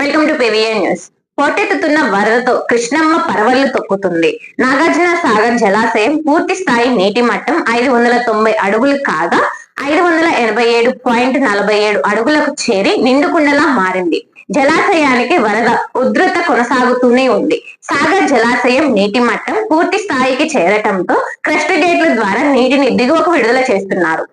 Welcome to PVN news పోటెత్తుతున్న వరదతో కృష్ణమ్మ పరవళ్ళు తొక్కుతుంది. నాగార్జున సాగర్ జలాశయం పూర్తి స్థాయి నీటి మట్టం ఐదు వందల తొంభై అడుగులు కాగా ఐదు వందల ఎనభై ఏడు పాయింట్ నలభై ఏడు అడుగులకు చేరి నిండుకుండలా మారింది. జలాశయానికి వరద ఉధృత కొనసాగుతూనే ఉంది. సాగర్ జలాశయం నీటి మట్టం పూర్తి స్థాయికి చేరటంతో క్రస్ట్ గేట్ల ద్వారా నీటిని దిగువకు విడుదల చేస్తున్నారు.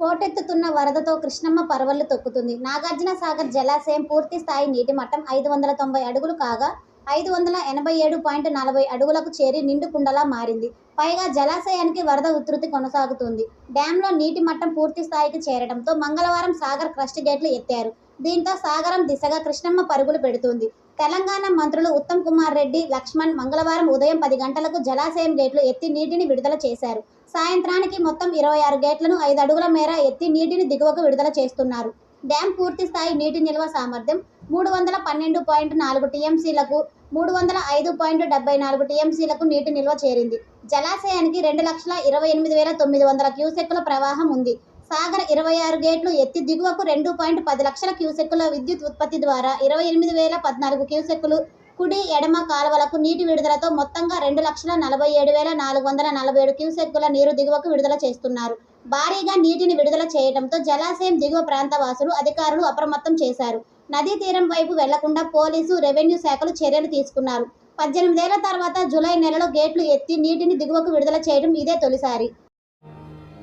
పోటెత్తుతున్న వరదతో కృష్ణమ్మ పరవళ్ళు తొక్కుతుంది. నాగార్జున సాగర్ జలాశయం పూర్తి స్థాయి నీటి మట్టం ఐదు వందల తొంభై అడుగులు కాగా ఐదు వందల ఎనభై ఏడు పాయింట్ నలభై అడుగులకు చేరి నిండు కుండలా మారింది. పైగా జలాశయానికి వరద ఉధృతి కొనసాగుతుంది. డ్యాంలో నీటి మట్టం పూర్తి స్థాయికి చేరడంతో మంగళవారం సాగర్ క్రస్ట్ గేట్లు ఎత్తారు. దీంతో సాగరం దిశగా కృష్ణమ్మ పరుగులు పెడుతుంది. తెలంగాణ మంత్రులు ఉత్తమ్ కుమార్ రెడ్డి లక్ష్మణ్ మంగళవారం ఉదయం పది గంటలకు జలాశయం గేట్లు ఎత్తి నీటిని విడుదల చేశారు. సాయంత్రానికి మొత్తం ఇరవై ఆరు గేట్లను ఐదు అడుగుల మేర ఎత్తి నీటిని దిగువకు విడుదల చేస్తున్నారు. డ్యాం పూర్తి స్థాయి నీటి నిల్వ సామర్థ్యం మూడు వందల పన్నెండు పాయింట్ నాలుగు టీఎంసీలకు మూడు వందల ఐదు పాయింట్ డెబ్బై నాలుగు టీఎంసీలకు నీటి నిల్వ చేరింది. జలాశయానికి రెండు లక్షల ఇరవై ఎనిమిది వేల తొమ్మిది వందల క్యూసెక్కుల ప్రవాహం ఉంది. సాగర్ ఇరవై ఆరు గేట్లు ఎత్తి దిగువకు రెండు పాయింట్ పది లక్షల క్యూసెక్కుల విద్యుత్ ఉత్పత్తి ద్వారా ఇరవై ఎనిమిది వేల పద్నాలుగు క్యూసెక్కులు కుడి ఎడమ కాలువలకు నీటి విడుదలతో మొత్తంగా రెండు లక్షల నలభై ఏడు వేల నాలుగు వందల నలభై ఏడు క్యూసెక్కుల నీరు దిగువకు విడుదల చేస్తున్నారు. భారీగా నీటిని విడుదల చేయడంతో జలాశయం దిగువ ప్రాంత వాసులు అధికారులు అప్రమత్తం చేశారు. నదీ తీరం వైపు వెళ్ళకుండా పోలీసు రెవెన్యూ శాఖలు చర్యలు తీసుకున్నారు. పద్దెనిమిదేళ్ళ తర్వాత జూలై నెలలో గేట్లు ఎత్తి నీటిని దిగువకు విడుదల చేయడం ఇదే తొలిసారి.